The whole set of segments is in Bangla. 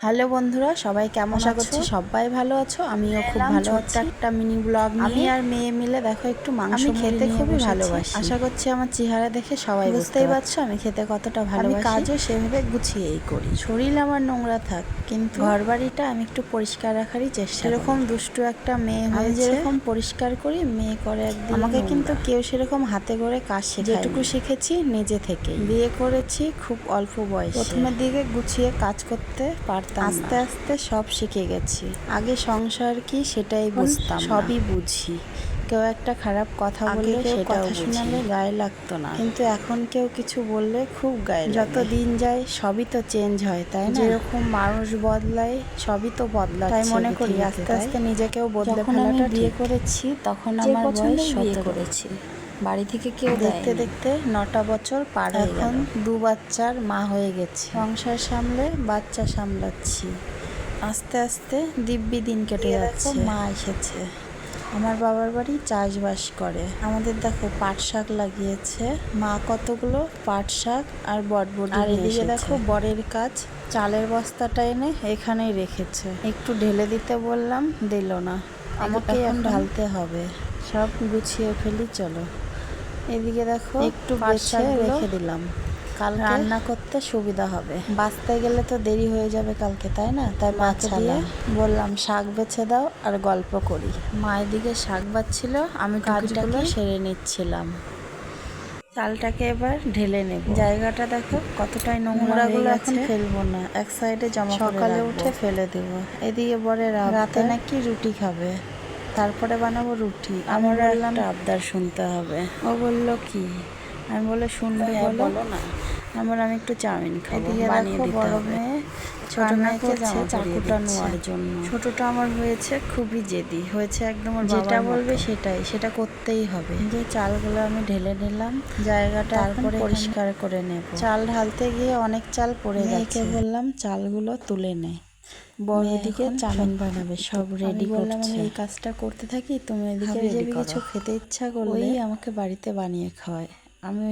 হ্যালো বন্ধুরা সবাই কেমন আশা আছো? করছি সবাই ভালো আছো? আমিও খুব ভালো আছি। একটা মিনি ব্লগ আমি আর মেয়ে মিলে দেখো একটু মাংস খেতে খুবই ভালোবাসি। আশা করছি আমার চেহারা দেখে সবাই বুঝতেই পারছ। আমি খেতে কতটা ভালোবাসি। কাজও সেভাবে গুছিয়েই করি। শরীর আমার নোংরা থাক কিন্তু ঘর বাড়িটা আমি একটু পরিষ্কার রাখারই চেষ্টা সেরকম দুষ্টু একটা মেয়ে হয়ে যেরকম পরিষ্কার করি মেয়ে করে একদিন আমাকে কিন্তু কেউ সেরকম হাতে করে কাজ শেখায় যেটুকু শিখেছি নিজে থেকে বিয়ে করেছি খুব অল্প বয়সে। প্রথমের দিকে গুছিয়ে কাজ করতে পারতাম আস্তে আস্তে সব শিখে গেছি। আগে সংসার কি সেটাই বুঝতাম সবই বুঝি। কেউ একটা খারাপ কথা কেউ সেটাও শোনালে গায়ে লাগতো না। কিন্তু এখন কেউ কিছু বললে খুব গায়ে যত দিন যায় সবই তো চেঞ্জ হয় তাই না? যেরকম মানুষ বদলায় সবই তো বদলায় তাই মনে করি আস্তে আস্তে নিজেকেও বদলে ফেলাটা বিয়ে করেছি তখন আমার বয়স বিয়ে সতেরো। করেছি? বাড়ি থেকে কেউ দেখতে দেখতে নটা বছর পার হয়ে এখন দু বাচ্চার মা হয়ে গেছে। সংসার সামলে বাচ্চা সামলাচ্ছি। আস্তে আস্তে দিব্যি দিন কেটে যাচ্ছে। মা এসেছে। আমার বাবার বাড়ি চাষবাস করে। আমাদের দেখো পাট শাক লাগিয়েছে। মা কতগুলো পাট শাক আর বটবটি আর এদিকে দেখো বরের কাজ। চালের বস্তাটা এনে এখানেই রেখেছে। একটু ঢেলে দিতে বললাম দিল না। আমাকে এখন ঢালতে হবে। সব গুছিয়ে ফেলি চলো। এদিকে দেখো একটু বেছে রেখে দিলাম। কাল রান্না করতে সুবিধা হবে। বাঁচতে গেলে তো দেরি হয়ে যাবে কালকে তাই না? তাই মাকে বাছা দিয়ে বললাম শাক বেছে দাও আর গল্প করি। মা এদিকে শাক বাচ্ছিল আমি কাজগুলো সেরে নিচ্ছিলাম। চালটাকে এবার ঢেলে নেব। জায়গাটা দেখো কতটাই নোংরা নোংরাগুলো এখন ফেলব না এক সাইডে জমা সকালে উঠে ফেলে দেবো। এদিকে বলে রাতে নাকি রুটি খাবে? তারপরে বানাবো রুটি। আমার একটা আবদার শুনতে হবে। ও বলল কি? আমি বলে শুনবে বলো। না। আমার আমি একটু চাউমিন খাব বানিয়ে দিতে মেয়ে ছোট মেয়েকে চাকুটা নেওয়ার জন্য। ছোটটা আমার হয়েছে খুবই জেদি হয়েছে একদম যেটা বলবে সেটাই সেটা করতেই হবে। যে চালগুলো আমি ঢেলে নিলাম জায়গাটা তারপরে পরিষ্কার করে নেব। চাল ঢালতে গিয়ে অনেক চাল পড়ে গেছে। বললাম চালগুলো তুলে নে। চাউমিন বানাবে সব রেডি আমি এই কাজটা করতে থাকি তুমি এদিকে কিছু খেতে ইচ্ছা করলে আমাকে বাড়িতে বানিয়ে খাওয়ায়। আমি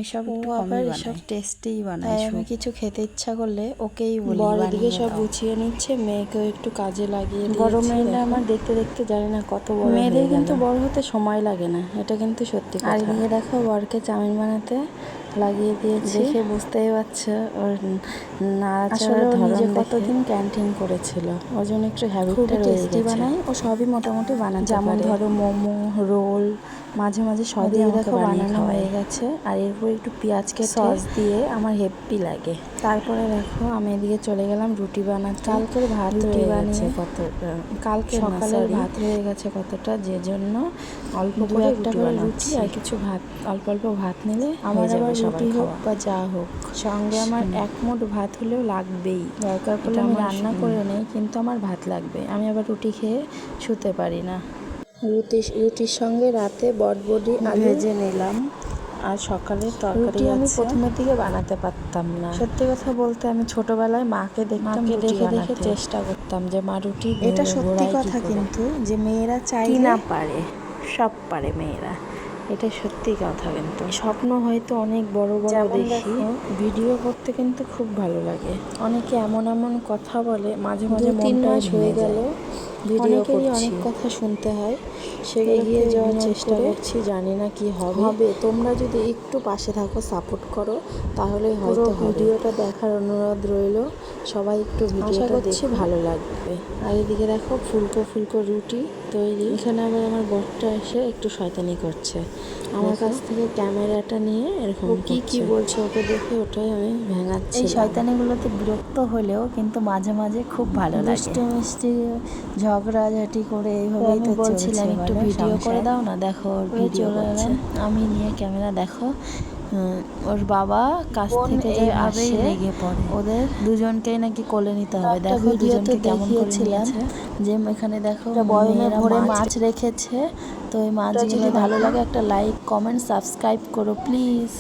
কমই সব টেস্টেই বানাই আমি কিছু খেতে ইচ্ছা করলে ওকেই বলি সব। গুছিয়ে নিচ্ছে মেয়েকেও একটু কাজে লাগিয়ে। মেয়েটা আমার দেখতে দেখতে জানি না কত বড় মেয়েদের কিন্তু বড় হতে সময় লাগে না এটা কিন্তু সত্যি আর এদিকে দেখো বরকে চাউমিন বানাতে লাগিয়ে দিয়েছি। দেখে বুঝতেই পারছ ওর ধরন নিজে কতদিন ক্যান্টিন করেছিল। ওর জন্য একটু হ্যাবিটটা রয়ে টেস্টি গেছে। বানায়। ও সবই মোটামুটি বানাতে যেমন ধরো মোমো রোল মাঝে মাঝে সবই দেখো বানানো হয়ে হয়ে গেছে। আর এরপর একটু পেঁয়াজকে সস দিয়ে আমার হেপি লাগে। তারপরে দেখো আমি এদিকে চলে গেলাম রুটি বানাতে। কালকের ভাত রুটি বানিয়ে গেছে কত কালকে না, সকালের ভাত রয়ে গেছে কতটা যে জন্য অল্প করে একটা করে রুটি আর কিছু ভাত অল্প অল্প ভাত নিলে আমার আবার রুটি হোক বা যা হোক সঙ্গে আমার। এক মুঠ ভাত হলেও লাগবেই। দরকার পড়লে আমি রান্না করে নেই কিন্তু আমার ভাত লাগবে। আমি আবার রুটি খেয়ে শুতে পারি না। রুটি রুটির সঙ্গে রাতে বটবডি ভেজে নিলাম। আর সকালে তরকারি আমি প্রথমের দিকে বানাতে পারতাম না। সত্যি কথা বলতে আমি ছোটবেলায় মাকে দেখতাম দেখে দেখে চেষ্টা করতাম যে মা রুটি এটা সত্যি কথা কিন্তু যে মেয়েরা কি চাইলে না পারে সব পারে মেয়েরা। এটা সত্যি কথা কিন্তু। স্বপ্ন হয়তো অনেক বড় বড় দেখি। ভিডিও করতে কিন্তু খুব ভালো লাগে। অনেকে এমন এমন কথা বলে মাঝে মাঝে তিন মাস হয়ে গেল। অনেকেরই অনেক কথা শুনতে হয়। সেগুলো এগিয়ে যাওয়ার চেষ্টা করছি জানি না কি হবে। হবে। তোমরা যদি একটু পাশে থাকো সাপোর্ট করো তাহলে হয়তো। ভিডিওটা দেখার অনুরোধ রইল। সবাই একটু ভিডিওটা করছি ভালো লাগবে। আর এদিকে দেখো ফুলকো ফুলকো রুটি তৈরি। এখানে আবার আমার বরটা এসে একটু শয়তানি করছে। আমার কাছ থেকে ক্যামেরাটা নিয়ে এরকম কি কি বলছে ওকে দেখে ওটাই আমি ভেঙাচ্ছি এই শয়তানিগুলোতে বিরক্ত হলেও কিন্তু মাঝে মাঝে খুব ভালো লাগে। মিষ্টি মিষ্টি ঝগড়াঝাটি করে এইভাবেই তো বলছিলাম একটু ভিডিও করে দাও না দেখো ভিডিও আমি নিয়ে ক্যামেরা দেখো। ওর বাবা কাছ থেকে যে আসে লেগে পড়ে। ওদের দুজনকেই নাকি কোলে নিতে হবে। দেখো দুজনকে কেমন করে দেখিয়েছিলাম। যে এখানে দেখো বয়মে ভরে মাছ মাছ রেখেছে। তো এই যদি ভালো ভালো লাগে একটা লাইক কমেন্ট সাবস্ক্রাইব করো প্লিজ